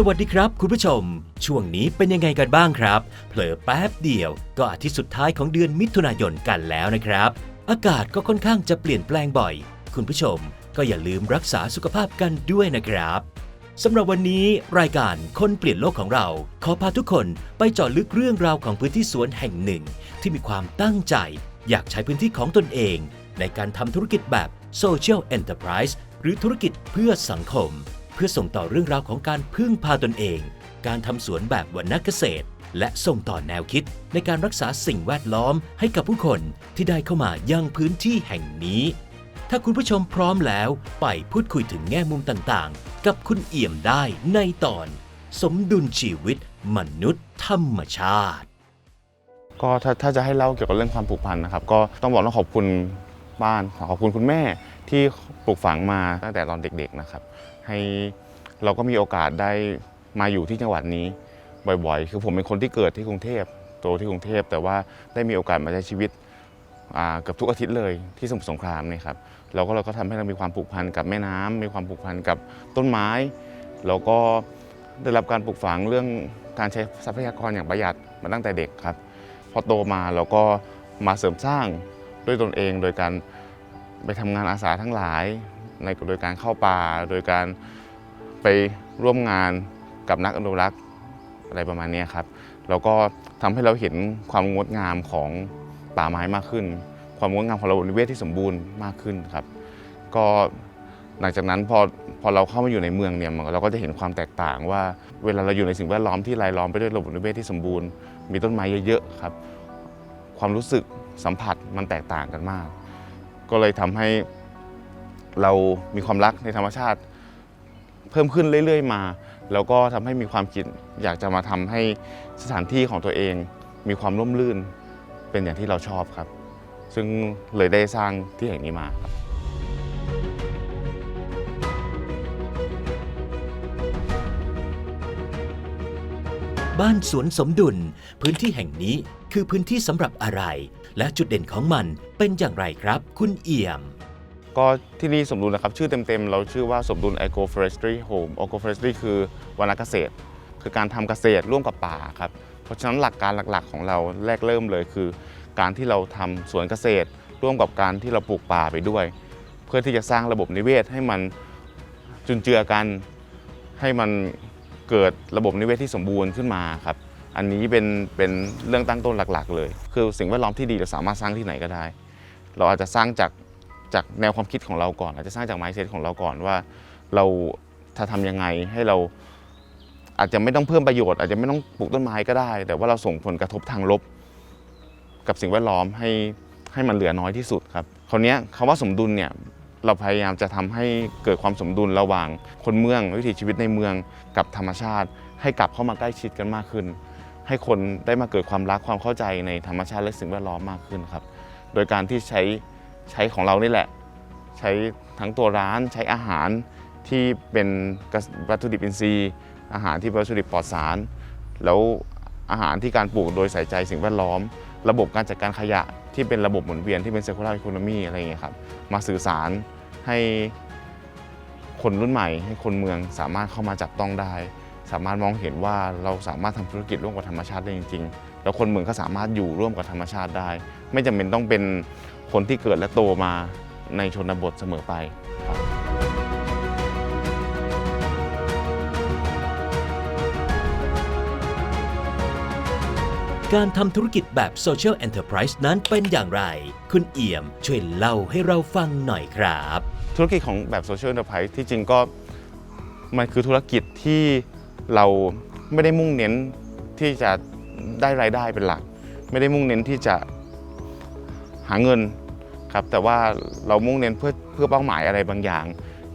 สวัสดีครับคุณผู้ชม ช่วงนี้เป็นยังไงกันบ้างครับ เผลอแป๊บเดียวก็อาทิตย์สุดท้ายของเดือนมิถุนายนกันแล้วนะครับ อากาศก็ค่อนข้างจะเปลี่ยนแปลงบ่อย คุณผู้ชมก็อย่าลืมรักษาสุขภาพกันด้วยนะครับสำหรับวันนี้รายการคนเปลี่ยนโลกของเรา ขอพาทุกคนไปเจาะลึกเรื่องราวของพื้นที่สวนแห่งหนึ่ง ที่มีความตั้งใจ อยากใช้พื้นที่ของตนเอง ในการทำธุรกิจแบบ Social Enterprise หรือธุรกิจเพื่อสังคม เพื่อส่งต่อเรื่องราวของการพึ่งพาตนเอง การทำสวนแบบวรรณเกษตร และส่งต่อแนวคิดในการรักษาสิ่งแวดล้อมให้กับผู้คนที่ได้เข้ามายังพื้นที่แห่งนี้ ถ้าคุณผู้ชมพร้อมแล้วไปพูดคุยถึงแง่มุมต่างๆ กับคุณเอี่ยมได้ในตอน สมดุลชีวิต มนุษย์ธรรมชาติ ก็ถ้าถ้าจะให้เล่าเกี่ยวกับเรื่องความผูกพันนะครับ ก็ต้องบอกต้องขอบคุณบ้านขอบคุณคุณแม่ที่ปลูกฝังมาตั้งแต่ตอนเด็กๆนะครับ ให้เราก็มีโอกาสได้มาอยู่ที่จังหวัดนี้บ่อยๆ คือผมเป็นคนที่เกิดที่กรุงเทพโตที่กรุงเทพแต่ว่าได้มีโอกาสมาใช้ชีวิตเกือบทุกอาทิตย์เลยที่สมุทรสงครามนี่ครับเราก็เราก็ทำให้เรามีความผูกพันกับแม่น้ำมีความผูกพันกับต้นไม้แล้วก็ได้รับการปลูกฝังเรื่องการใช้ทรัพยากรอย่างประหยัดมาตั้งแต่เด็กครับพอโตมาเราก็มาเสริมสร้างด้วยตนเองโดยการไปทำงานอาสาทั้งหลาย ในโดยการเข้าป่า โดยการไปร่วมงานกับนักอนุรักษ์อะไรประมาณนี้ครับแล้วก็ทำให้เราเห็นความงดงามของป่าไม้มากขึ้น ความงดงามของระบบนิเวศที่สมบูรณ์มากขึ้นครับ ก็หลังจากนั้นพอพอเราเข้ามาอยู่ในเมืองเนี่ยเราก็จะเห็นความแตกต่างว่า เวลาเราอยู่ในสิ่งแวดล้อมที่รายล้อมไปด้วยระบบนิเวศที่สมบูรณ์ มีต้นไม้เยอะๆครับ ความรู้สึกสัมผัสมันแตกต่างกันมาก ก็เลยทำให้ เรามีความรักในธรรมชาติ เพิ่มขึ้นเรื่อย ๆ มา แล้วก็ทำให้มีความคิดอยากจะมาทำให้สถานที่ของตัวเอง มีความร่มรื่นเป็นอย่างที่เราชอบครับ ซึ่งเลยได้สร้างที่แห่งนี้มาครับบ้านสวนสมดุล พื้นที่แห่งนี้คือพื้นที่สำหรับอะไร และจุดเด่นของมันเป็นอย่างไรครับ คุณเอี่ยม ก็ที่นี่สมดุลนะครับ ชื่อเต็มๆ เราชื่อว่าสมดุล Eco Forestry Home Eco Forestry คือวรรณเกษตร คือการทำเกษตรร่วมกับป่าครับ เพราะฉะนั้นหลักการหลักๆ ของเราแรกเริ่มเลยคือ การที่เราทำสวนเกษตร ร่วมกับการที่เราปลูกป่าไปด้วย เพื่อที่จะสร้างระบบนิเวศให้มันจุนเจือกัน ให้มันเกิดระบบนิเวศที่สมบูรณ์ขึ้นมาครับอันนี้เป็นเป็นเรื่องตั้งต้นหลักๆ เลย คือสิ่งแวดล้อมที่ดีเราสามารถสร้างที่ไหนก็ได้ เราอาจจะสร้างจาก จากแนวความคิดของเราก่อน อาจจะสร้างจาก mindset ของเราก่อนว่า เราถ้าทำยังไงให้เราอาจจะไม่ต้องเพิ่มประโยชน์อาจจะไม่ต้องปลูกต้นไม้ก็ได้ แต่ว่าเราส่งผลกระทบทางลบ กับสิ่งแวดล้อมให้ให้มันเหลือน้อยที่สุดครับคราวนี้คำว่าสมดุลเนี่ยเราพยายามจะทำให้เกิดความสมดุลระหว่างคนเมืองวิถีชีวิตในเมืองกับธรรมชาติ ให้กลับเข้ามาใกล้ชิดกันมากขึ้น ให้คนได้มาเกิดความรักความเข้าใจในธรรมชาติและสิ่งแวดล้อมมากขึ้นครับ โดยการที่ใช้ ใช้ของเรานี่แหละ ใช้ทั้งตัวร้านใช้อาหารที่เป็นวัตถุดิบอินทรีย์ อาหารที่เป็นวัตถุดิบปลอดสาร แล้วอาหารที่การปลูกโดยใส่ใจสิ่งแวดล้อม ระบบการจัดการขยะที่เป็นระบบหมุนเวียนที่เป็น circular economy อะไรอย่างเงี้ยครับมาสื่อสารให้คนรุ่นใหม่ให้คนเมืองสามารถเข้ามาจับต้องได้ สามารถมองเห็นว่าเราสามารถทำธุรกิจร่วมกับธรรมชาติได้จริง ๆ แล้วคนเมืองก็สามารถอยู่ร่วมกับธรรมชาติได้ ไม่จำเป็นต้องเป็นคนที่เกิดและโตมาในชนบทเสมอไปครับคการทำธุรกิจแบบ Social Enterprise นั้นเป็นอย่างไร คุณเอี่ยมช่วยเล่าให้เราฟังหน่อยครับ ธุรกิจของแบบ Social Enterprise ที่จริงก็มันคือธุรกิจที่ เราไม่ได้มุ่งเน้นที่จะได้รายได้เป็นหลัก ไม่ได้มุ่งเน้นที่จะหาเงินครับแต่ว่าเรามุ่งเน้นเพื่อเพื่อเป้าหมายอะไรบางอย่าง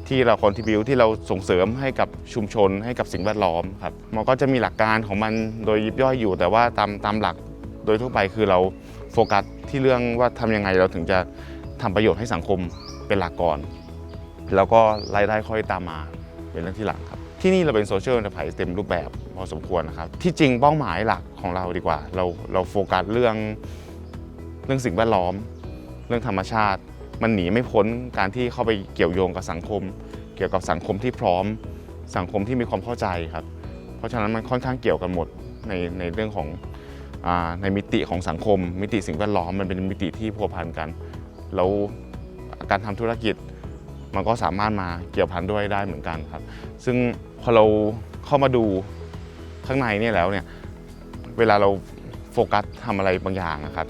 ที่เราคอนทิบิวที่เราส่งเสริมให้กับชุมชนให้กับสิ่งแวดล้อมครับมันก็จะมีหลักการของมันโดยยิบย่อยอยู่ แต่ว่าตามตามหลักโดยทั่วไปคือเราโฟกัสที่เรื่องว่าทำยังไงเราถึงจะทำประโยชน์ให้สังคมเป็นหลักก่อน แล้วก็รายได้ค่อยตามมาเป็นเรื่องที่หลังครับ ที่นี่เราเป็นโซเชียล n อน r p r i s e เต็มรูปแบบพอสมควรนะครับ ที่จริงเป้าหมายหลักของเราดีกว่า เราเราโฟกัสเรื่องเรื่องสิ่งแวดล้อม เรื่องธรรมชาติ มันหนีไม่พ้นการที่เข้าไปเกี่ยวโยงกับสังคม เกี่ยวกับสังคมที่พร้อม สังคมที่มีความเข้าใจครับ เพราะฉะนั้นมันค่อนข้างเกี่ยวกันหมดในในเรื่องของอในมิติของสังคม มิติสิ่งแวดล้อมมันเป็นมิติที่พัวพันกันแล้วการทำธุรกิจมันก็สามารถมาเกี่ยวพันด้วยได้เหมือนกันครับ ซึ่ง พอเราเข้ามาดูข้างในเนี่ยแล้วเนี่ยเวลาเราโฟกัสทำอะไรบางอย่างนะครับ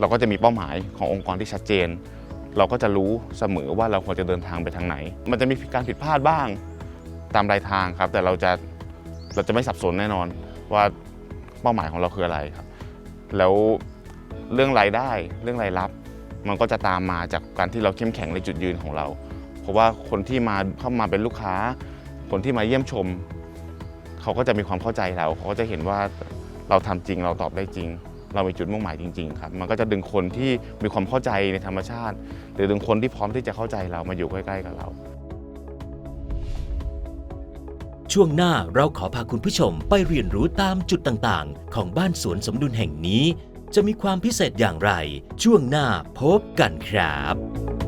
เราก็จะมีเป้าหมายขององค์กรที่ชัดเจน เราก็จะรู้เสมอว่าเราควรจะเดินทางไปทางไหน มันจะมีการผิดพลาดบ้างตามรายทางครับ แต่เราจะเราจะไม่สับสนแน่นอนว่าเป้าหมายของเราคืออะไรครับ แล้วเรื่องรายได้เรื่องรายรับ มันก็จะตามมาจากการที่เราเข้มแข็งในจุดยืนของเรา เพราะว่าคนที่มาเข้ามาเป็นลูกค้า คนที่มาเยี่ยมชม เขาก็จะมีความเข้าใจเราเขาก็จะเห็นว่าเราทำจริงเราตอบได้จริง เรามีจุดมุ่งหมายจริง ๆ ครับ มันก็จะดึงคนที่มีความเข้าใจในธรรมชาติ หรือดึงคนที่พร้อมที่จะเข้าใจเรามาอยู่ใกล้ๆกับเรา ช่วงหน้าเราขอพาคุณผู้ชมไปเรียนรู้ตามจุดต่างๆ ของบ้านสวนสมดุลแห่งนี้ จะมีความพิเศษอย่างไร ช่วงหน้าพบกันครับ